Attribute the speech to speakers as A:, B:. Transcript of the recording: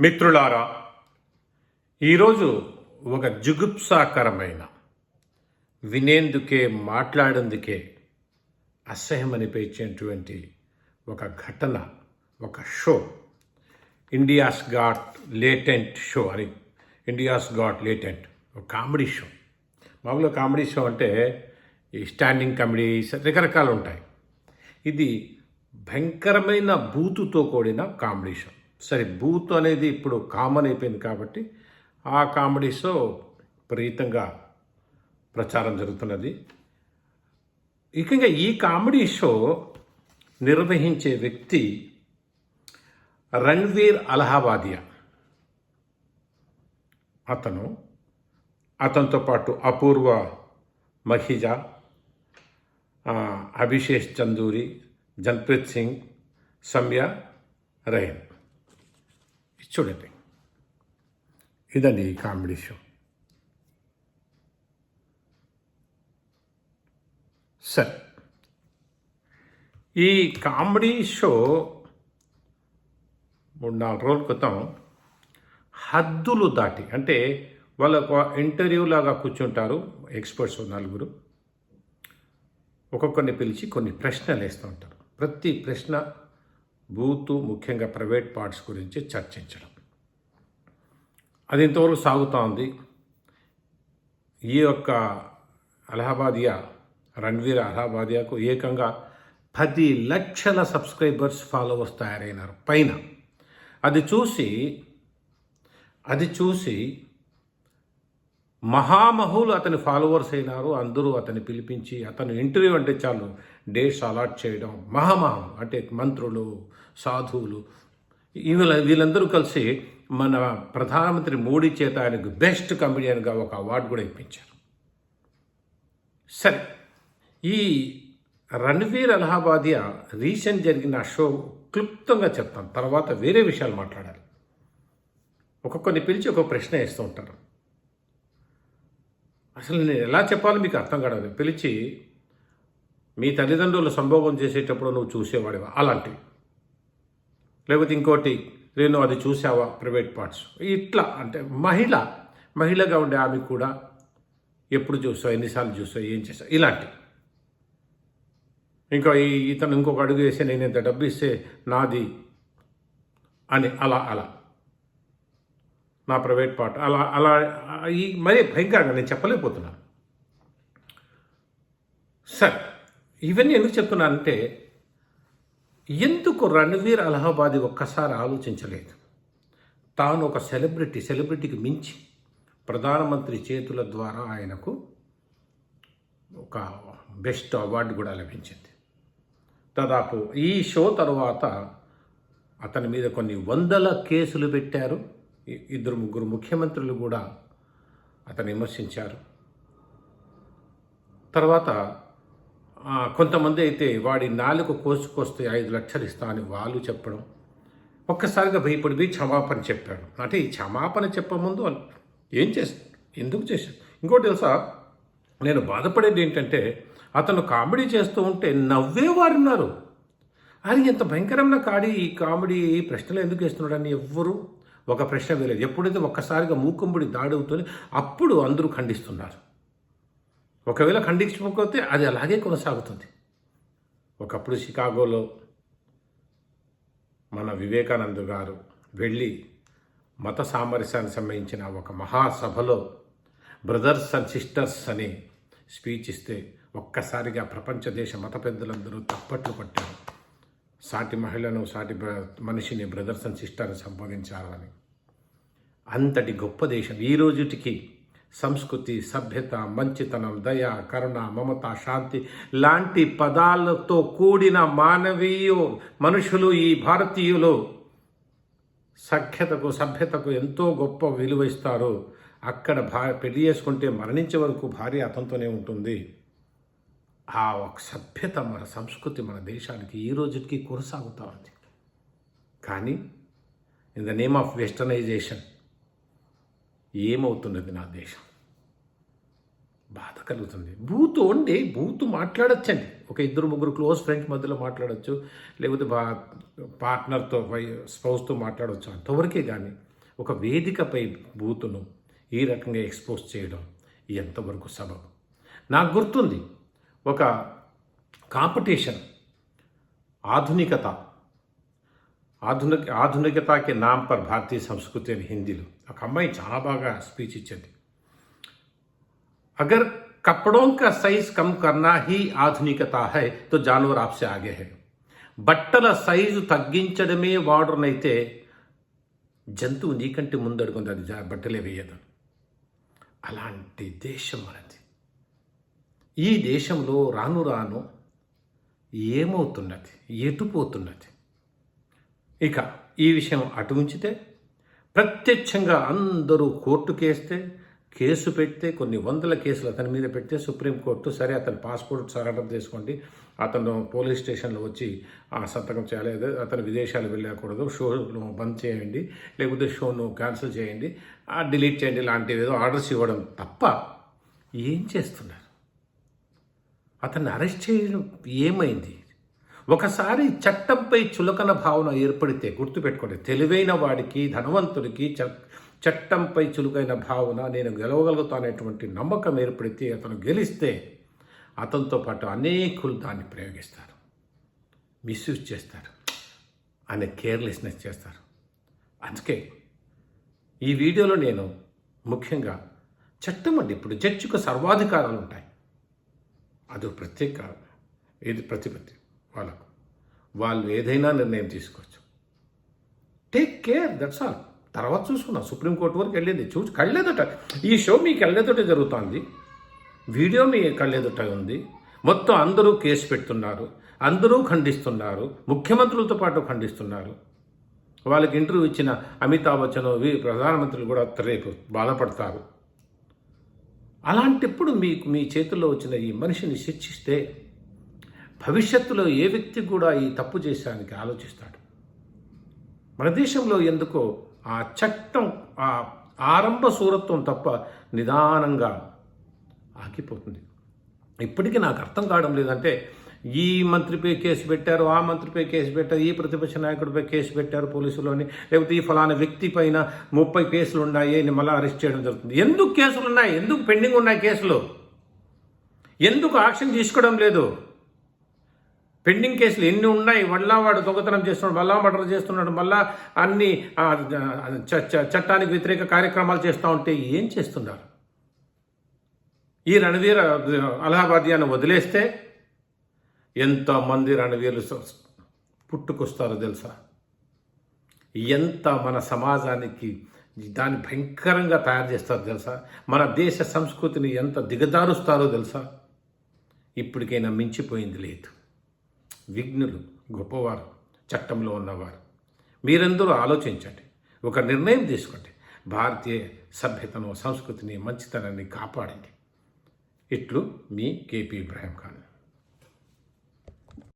A: మిత్రులారా ఈరోజు ఒక జుగుప్సాకరమైన వినేందుకే మాట్లాడేందుకే అసహ్యం అనిపించేటువంటి ఒక ఘటన ఒక show. India's Got Latent show అని ఇండియాస్ గాట్ లేటెంట్ ఒక కామెడీ షో. మామూలుగా కామెడీ షో అంటే ఈ స్టాండింగ్ కామెడీ రకరకాలు ఉంటాయి. ఇది భయంకరమైన బూతుతో కూడిన కామెడీ షో. సరే బూత్ అనేది ఇప్పుడు కామన్ అయిపోయింది కాబట్టి ఆ కామెడీ షో విపరీతంగా ప్రచారం జరుగుతున్నది. ఇక ఈ కామెడీ షో నిర్వహించే వ్యక్తి రణ్వీర్ అలహాబాదియా. అతను అతనితో పాటు అపూర్వ మహిజా అభిషేక్ చందూరి జన్ప్రీత్ సింగ్ సమ్య రైన్ చూడండి. ఇదండి ఈ కామెడీ షో. సరే. ఈ కామెడీ షో మూడు నాలుగు రోజుల క్రితం హద్దులు దాటి అంటే వాళ్ళ ఒక ఇంటర్వ్యూ లాగా కూర్చుంటారు ఎక్స్పర్ట్స్ నలుగురు. ఒక్కొక్కరిని పిలిచి కొన్ని ప్రశ్నలు వేస్తూ ఉంటారు. ప్రతి ప్రశ్న బూతు ముఖ్యంగా ప్రైవేట్ పార్ట్స్ గురించి చర్చించడం. అది ఇంతవరకు సాగుతూ ఉంది. ఈ యొక్క అలహాబాదియా రణ్వీర్ అలహాబాదియాకు ఏకంగా పది లక్షల సబ్స్క్రైబర్స్ ఫాలోవర్స్ తయారైనారు. పైన అది చూసి అది చూసి మహామహులు అతని ఫాలోవర్స్ అయినారు. అందరూ అతన్ని పిలిపించి అతను ఇంటర్వ్యూ అంటే చాలు డేట్స్ అలాట్ చేయడం మహామహం అంటే మంత్రులు సాధువులు వీళ్ళ వీళ్ళందరూ కలిసి మన ప్రధానమంత్రి మోడీ చేత ఆయనకు బెస్ట్ కమెడియన్గా ఒక అవార్డు కూడా ఇప్పించారు. సరే ఈ రణ్వీర్ అలహాబాదియా రీసెంట్ జరిగిన షో క్లుప్తంగా చెప్తాను తర్వాత వేరే విషయాలు మాట్లాడాలి. ఒక్కొక్కరిని పిలిచి ఒక్కొక్క ప్రశ్న వేస్తూ ఉంటారు. అసలు నేను ఎలా చెప్పాలో మీకు అర్థం కాదు పిలిచి మీ తల్లిదండ్రులు సంభోగం చేసేటప్పుడు నువ్వు చూసేవాడివా? అలాంటివి లేకపోతే ఇంకోటి నేను అది చూసావా ప్రైవేట్ పార్ట్స్. ఇట్లా అంటే మహిళ మహిళగా ఉండే ఆమె కూడా ఎప్పుడు చూసావు ఎన్నిసార్లు చూసావు ఏం చేసావు ఇలాంటి. ఇంకా ఈ ఇతను ఇంకొక అడుగు వేసి నేను ఇంత డబ్బు ఇస్తే నాది అని అలా అలా. నా ప్రైవేట్ పార్ట్. అలా అలా ఈ మరీ భయంకరంగా నేను చెప్పలేకపోతున్నాను. సార్ ఇవన్నీ ఎందుకు చెప్తున్నానంటే ఎందుకు రణవీర్ అలహాబాద్ ఒక్కసారి ఆలోచించలేదు? తాను ఒక సెలబ్రిటీ సెలబ్రిటీకి మించి ప్రధానమంత్రి చేతుల ద్వారా ఆయనకు ఒక బెస్ట్ అవార్డు కూడా లభించింది. దాదాపు ఈ షో తర్వాత అతని మీద కొన్ని వందల కేసులు పెట్టారు. ఇద్దరు ముగ్గురు ముఖ్యమంత్రులు కూడా అతను విమర్శించారు. తర్వాత కొంతమంది అయితే వాడి నాలుగు కోసుకొస్తే ఐదు లక్షలు ఇస్తా అని వాళ్ళు చెప్పడం ఒక్కసారిగా భయపడిపోయి క్షమాపణ చెప్పాడు. అంటే ఈ క్షమాపణ చెప్పముందు ఏం చేశాడు ఎందుకు చేశాడు ఇంకోటి తెలుసా? నేను బాధపడేది ఏంటంటే అతను కామెడీ చేస్తూ ఉంటే నవ్వేవారు ఉన్నారు. అది ఎంత భయంకరమైన కాడి ఈ కామెడీ ఈ ప్రశ్నలు ఎందుకు వేస్తున్నాడని ఎవ్వరు ఒక ప్రశ్న వేయలేదు ఎప్పుడైతే ఒక్కసారిగా మూకుంబుడి దాడి అప్పుడు అందరూ ఖండిస్తున్నారు. ఒకవేళ ఖండించకపోతే అది అలాగే కొనసాగుతుంది. ఒకప్పుడు షికాగోలో మన వివేకానంద గారు వెళ్ళి మత సామరస్యానికి సంబంధించిన ఒక మహాసభలో బ్రదర్స్ అండ్ సిస్టర్స్ అని స్పీచ్ ఇస్తే ఒక్కసారిగా ప్రపంచ దేశ మత పెద్దలందరూ తప్పట్లు పట్టారు. సాటి మహిళను సాటి బ్ర- మనిషిని బ్రదర్స్ అండ్ సిస్టర్ని సంపాదించారు అని అంతటి గొప్ప దేశం. ఈ రోజుటికి సంస్కృతి సభ్యత మంచితనం దయ కరుణ మమత శాంతి లాంటి పదాలతో కూడిన మానవీయ మనుషులు ఈ భారతీయులు సఖ్యతకు సభ్యతకు ఎంతో గొప్ప విలువ ఇస్తారు. అక్కడ భా పెళ్ళి చేసుకుంటే మరణించే వరకు భార్య అతనితోనే ఉంటుంది. ఆ ఒక సభ్యత మన సంస్కృతి మన దేశానికి ఈ రోజుకి కొనసాగుతూ ఉంది. కానీ in the name of westernization ఏమవుతున్నది నా దేశం? బాధ కలుగుతుంది. బూతు ఉండి బూతు మాట్లాడచ్చండి. ఒక ఇద్దరు ముగ్గురు క్లోజ్ ఫ్రెండ్స్ మధ్యలో మాట్లాడచ్చు లేకపోతే బా పార్ట్నర్తో స్పౌస్తో మాట్లాడవచ్చు అంతవరకే కానీ ఒక వేదికపై బూతును ఈ రకంగా ఎక్స్పోజ్ చేయడం ఎంతవరకు సబబు? నాకు గుర్తుంది ఒక కాంపిటీషన్ ఆధునికత ఆధునిక ఆధునికతకి నామ్ పర్ భారతీయ సంస్కృతి అని హిందీలో ఒక అమ్మాయి చాలా బాగా స్పీచ్ ఇచ్చింది अगर कपड़ों का साइज कम करना ही ఆధునికత है तो जानवर आपसे आगे है బట్టల సైజు తగ్గించడమే వాడునైతే జంతువు నీకంటే ముందడుకుంది అది జా- బట్టలే వేయదు అలాంటి దేశం మనది ఈ దేశంలో రాను రాను ఏమవుతున్నది? ఎటుపోతున్నది? ఇక ఈ విషయం అటు ఉంచితే ప్రత్యక్షంగా అందరూ కోర్టు కేస్తే కేసు పెడితే కొన్ని వందల కేసులు అతని మీద పెడితే సుప్రీంకోర్టు సరే అతని పాస్పోర్ట్ సరెండర్ చేసుకోండి అతను పోలీస్ స్టేషన్లో వచ్చి ఆ సంతకం చేయలేదు అతను విదేశాలు వెళ్ళకూడదు షోను బంద్ చేయండి లేకపోతే షోను క్యాన్సిల్ చేయండి ఆ డిలీట్ చేయండి లాంటివి ఏదో ఆర్డర్స్ ఇవ్వడం తప్ప ఏం చేస్తున్నారు? అతన్ని అరెస్ట్ చేయడం ఏమైంది? ఒకసారి చట్టంపై చులకన భావన ఏర్పడితే గుర్తుపెట్టుకోండి. తెలివైన వాడికి ధనవంతుడికి చ చట్టంపై చులుకైన భావన నేను గెలవగలుగుతానేటువంటి నమ్మకం ఏర్పడితే అతను గెలిస్తే అతనితో పాటు అనేకులు దాన్ని ప్రయోగిస్తారు. మిస్యూజ్ చేస్తారు. అనే కేర్లెస్నెస్ చేస్తారు. అందుకే ఈ వీడియోలో నేను ముఖ్యంగా చట్టం అండి ఇప్పుడు జడ్జికు సర్వాధికారాలు ఉంటాయి. అది ప్రత్యేక ఏది ప్రతిపత్తి వాళ్ళకు. వాళ్ళు ఏదైనా నిర్ణయం తీసుకోవచ్చు. టేక్ కేర్ దట్స్ ఆల్ తర్వాత చూసుకున్నాం సుప్రీంకోర్టు వరకు వెళ్ళేది. చూసి కళ్ళేదట. ఈ షో మీకు కళ్ళెదుట జరుగుతుంది. వీడియో మీ కళ్ళేదట ఉంది. మొత్తం అందరూ కేసు పెడుతున్నారు. అందరూ ఖండిస్తున్నారు. ముఖ్యమంత్రులతో పాటు ఖండిస్తున్నారు. వాళ్ళకి ఇంటర్వ్యూ ఇచ్చిన అమితాబ్ బచ్చన్ ప్రధానమంత్రులు కూడా రేపు బాధపడతారు. అలాంటప్పుడు మీకు మీ చేతుల్లో వచ్చిన ఈ మనిషిని శిక్షిస్తే భవిష్యత్తులో ఏ వ్యక్తి కూడా ఈ తప్పు చేసానికి ఆలోచిస్తాడు. మన దేశంలో ఎందుకో ఆ చట్టం ఆ ఆరంభ సూరత్వం తప్ప నిదానంగా ఆగిపోతుంది. ఇప్పటికీ నాకు అర్థం కావడం లేదంటే ఈ మంత్రిపై కేసు పెట్టారు ఆ మంత్రిపై కేసు పెట్టారు ఈ ప్రతిపక్ష నాయకుడిపై కేసు పెట్టారు పోలీసులోని లేకపోతే ఈ ఫలానా వ్యక్తి పైన ముప్పై కేసులు ఉన్నాయి అని మళ్ళీ అరెస్ట్ చేయడం జరుగుతుంది. ఎందుకు కేసులు ఉన్నాయి? ఎందుకు పెండింగ్ ఉన్నాయి కేసులు? ఎందుకు యాక్షన్ తీసుకోవడం లేదు? పెండింగ్ కేసులు ఎన్ని ఉన్నాయి? మళ్ళా వాడు దొంగతనం చేస్తున్నాడు మళ్ళా మర్డర్ చేస్తున్నాడు మళ్ళా అన్ని చట్టానికి వ్యతిరేక కార్యక్రమాలు చేస్తూ ఉంటే ఏం చేస్తున్నారు? ఈ రణవీర అలహాబాద్యాన్ని వదిలేస్తే ఎంతమంది రణవీరులు పుట్టుకొస్తారో తెలుసా? ఎంత మన సమాజానికి దాన్ని భయంకరంగా తయారు చేస్తారో తెలుసా? మన దేశ సంస్కృతిని ఎంత దిగదారుస్తారో తెలుసా? ఇప్పటికైనా మించిపోయింది లేదు. విఘ్నులు గొప్పవారు చట్టంలో ఉన్నవారు. మీరందరూ ఆలోచించండి. ఒక నిర్ణయం తీసుకోండి. భారతీయ సభ్యతను సంస్కృతిని మంచితనాన్ని కాపాడండి. ఇట్లు మీ కేపీ ఇబ్రాహీం ఖాన్.